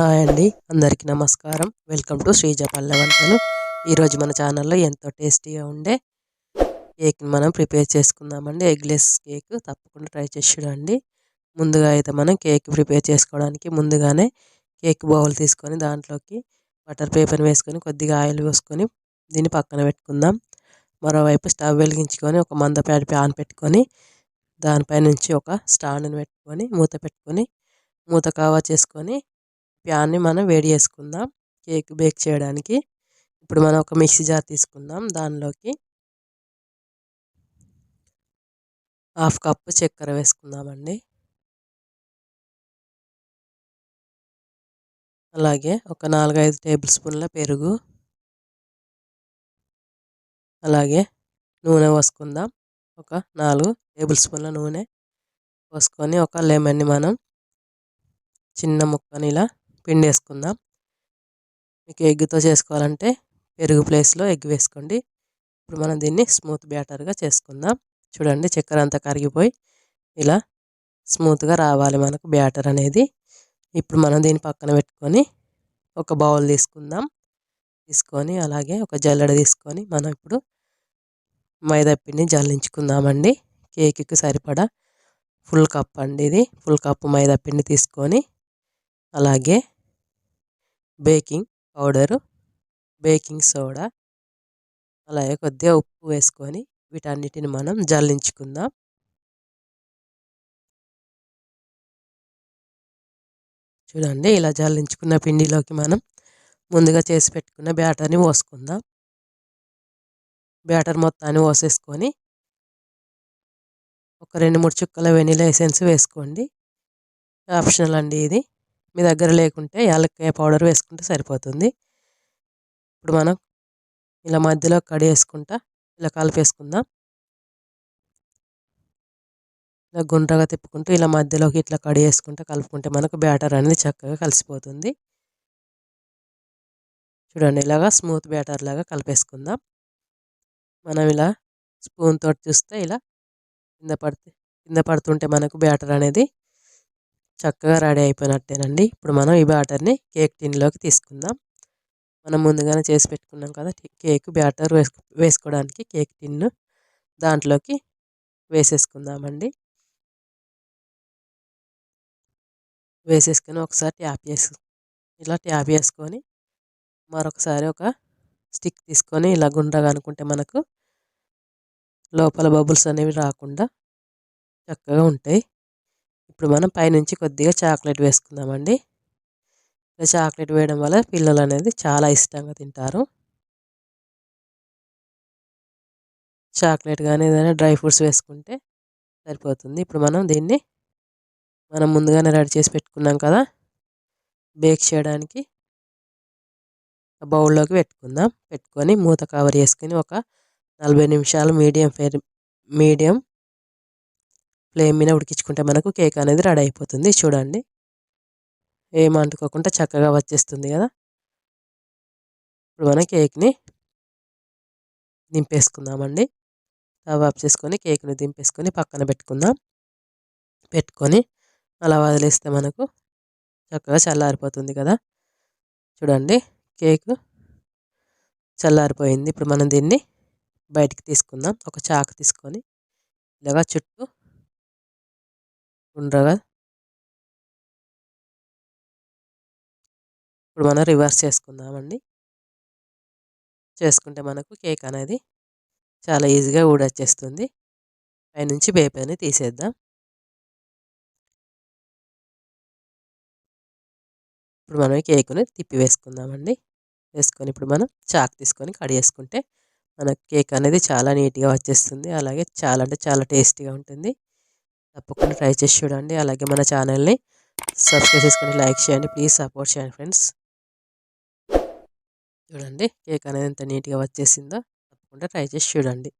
Hi అండి. అందరికీ నమస్కారం. వెల్కమ్ టు శ్రీజ పల్లె వంటలు ఈరోజు మన ఛానల్లో ఎంతో టేస్టీగా ఉండే కేక్ని మనం ప్రిపేర్ చేసుకుందామండి. ఎగ్లెస్ కేక్ తప్పకుండా ట్రై చేసి చూడండి. ముందుగా అయితే మనం కేక్ ప్రిపేర్ చేసుకోవడానికి ముందుగానే కేక్ బౌల్ తీసుకొని దాంట్లోకి బటర్ పేపర్ వేసుకొని కొద్దిగా ఆయిల్ వేసుకొని దీన్ని పక్కన పెట్టుకుందాం. మరోవైపు స్టవ్ వెలిగించుకొని ఒక మందపాటి ప్యాన్ పెట్టుకొని దానిపై నుంచి ఒక స్టాండ్ని పెట్టుకొని మూత పెట్టుకొని మూత కావా చేసుకొని ప్యాన్ని మనం వేడి చేసుకుందాం. కేక్ బేక్ చేయడానికి. ఇప్పుడు మనం ఒక మిక్సీ జార్ తీసుకుందాం దానిలోకి. హాఫ్ కప్పు చక్కెర వేసుకుందామండి. అలాగే ఒక నాలుగైదు టేబుల్ స్పూన్ల పెరుగు. అలాగే నూనె పోసుకుందాం. ఒక నాలుగు టేబుల్ స్పూన్ల నూనె పోసుకొని ఒక లెమన్ని మనం చిన్న ముక్కని ఇలా పిండి వేసుకుందాం మీకు ఎగ్తో చేసుకోవాలంటే పెరుగు ప్లేస్లో ఎగ్ వేసుకోండి. ఇప్పుడు మనం దీన్ని స్మూత్ బ్యాటర్గా చేసుకుందాం. చూడండి చక్కెర అంతా కరిగిపోయి ఇలా స్మూత్గా రావాలి మనకు బ్యాటర్ అనేది. ఇప్పుడు మనం దీన్ని పక్కన పెట్టుకొని ఒక బౌల్ తీసుకుందాం. తీసుకొని అలాగే ఒక జల్లెడ తీసుకొని మనం ఇప్పుడు మైదా పిండిని జల్లించుకుందామండి. కేక్కి సరిపడా ఫుల్ కప్ అండి ఇది. ఫుల్ కప్ మైదా పిండి తీసుకొని అలాగే బేకింగ్ పౌడరు బేకింగ్ సోడా అలాగే కొద్దిగా ఉప్పు వేసుకొని వీటన్నిటిని మనం జల్లించుకుందాం. చూడండి ఇలా జల్లించుకున్న పిండిలోకి మనం ముందుగా చేసి పెట్టుకున్న బ్యాటర్ని పోసుకుందాం. బ్యాటర్ మొత్తాన్ని పోసేసుకొని ఒక రెండు మూడు చుక్కల వెనీలా ఎసెన్స్ వేసుకోండి. ఆప్షనల్ అండి ఇది. మీ దగ్గర లేకుంటే యాలక్కాయ పౌడర్ వేసుకుంటే సరిపోతుంది. ఇప్పుడు మనం ఇలా మధ్యలో కడి వేసుకుంటా ఇలా కలిపేసుకుందాం. ఇలా గుండ్రగా తిప్పుకుంటూ ఇలా మధ్యలోకి ఇట్లా కడి వేసుకుంటూ కలుపుకుంటే మనకు బ్యాటర్ అనేది చక్కగా కలిసిపోతుంది. చూడండి ఇలాగా స్మూత్ బ్యాటర్ లాగా కలిపేసుకుందాం. మనం ఇలా స్పూన్ తోటి చూస్తే ఇలా కింద పడితే కింద పడుతుంటే మనకు బ్యాటర్ అనేది చక్కగా రెడీ అయిపోయినట్టేనండి. ఇప్పుడు మనం ఈ బ్యాటర్ని కేక్ టిన్లోకి తీసుకుందాం. మనం ముందుగానే చేసి పెట్టుకున్నాం కదా కేక్ బ్యాటర్ వేసుకు వేసుకోవడానికి కేక్ టిన్ను దాంట్లోకి వేసేసుకుందామండి. వేసేసుకొని ఒకసారి ట్యాప్ చేసు ఇలా ట్యాప్ చేసుకొని మరొకసారి ఒక స్టిక్ తీసుకొని ఇలా గుండ్రగా అనుకుంటే మనకు లోపల బబుల్స్ అనేవి రాకుండా చక్కగా ఉంటాయి. ఇప్పుడు మనం పైనుంచి కొద్దిగా చాక్లెట్ వేసుకుందామండి. చాక్లెట్ వేయడం వల్ల పిల్లలు అనేది చాలా ఇష్టంగా తింటారు. చాక్లెట్ కానీ ఏదైనా డ్రై ఫ్రూట్స్ వేసుకుంటే సరిపోతుంది. ఇప్పుడు మనం దీన్ని మనం ముందుగానే రెడీ చేసి పెట్టుకున్నాం కదా. బేక్ చేయడానికి బౌల్లోకి పెట్టుకుందాం. పెట్టుకొని మూత కవర్ చేసుకుని ఒక నలభై నిమిషాలు మీడియం ఫ్లేమ్ మీడియం ఫ్లేమ్ మీద ఉడికించుకుంటే మనకు కేక్ అనేది రెడీ అయిపోతుంది. చూడండి. ఏం అంటుకోకుండా చక్కగా వచ్చేస్తుంది కదా. ఇప్పుడు మనం కేక్ని దింపేసుకుందామండి. స్టవ్ ఆఫ్ చేసుకొని కేక్ని దింపేసుకొని పక్కన పెట్టుకుందాం. పెట్టుకొని అలా వదిలేస్తే మనకు చక్కగా చల్లారిపోతుంది కదా. చూడండి. కేకు చల్లారిపోయింది. ఇప్పుడు మనం దీన్ని బయటికి తీసుకుందాం. ఒక చాకు తీసుకొని ఇలాగా చుట్టూ ఉండగా ఇప్పుడు మనం రివర్స్ చేసుకుందామండి. చేసుకుంటే మనకు కేక్ అనేది చాలా ఈజీగా ఊడొచ్చేస్తుంది. పైనుంచి పేపర్ని తీసేద్దాం. ఇప్పుడు మనం కేకుని తిప్పి వేసుకుందామండి వేసుకొని ఇప్పుడు మనం చాక్ తీసుకొని కడి చేసుకుంటే మనకు కేక్ అనేది చాలా నీట్గా వచ్చేస్తుంది. అలాగే చాలా అంటే చాలా టేస్టీగా ఉంటుంది. తప్పకుండా ట్రై చేసి చూడండి. అలాగే మన ఛానల్ని సబ్స్క్రైబ్ చేసుకొని లైక్ చేయండి. ప్లీజ్ సపోర్ట్ చేయండి ఫ్రెండ్స్. చూడండి కేక్ అనేది ఎంత నీట్గా వచ్చేసిందో తప్పకుండా ట్రై చేసి చూడండి.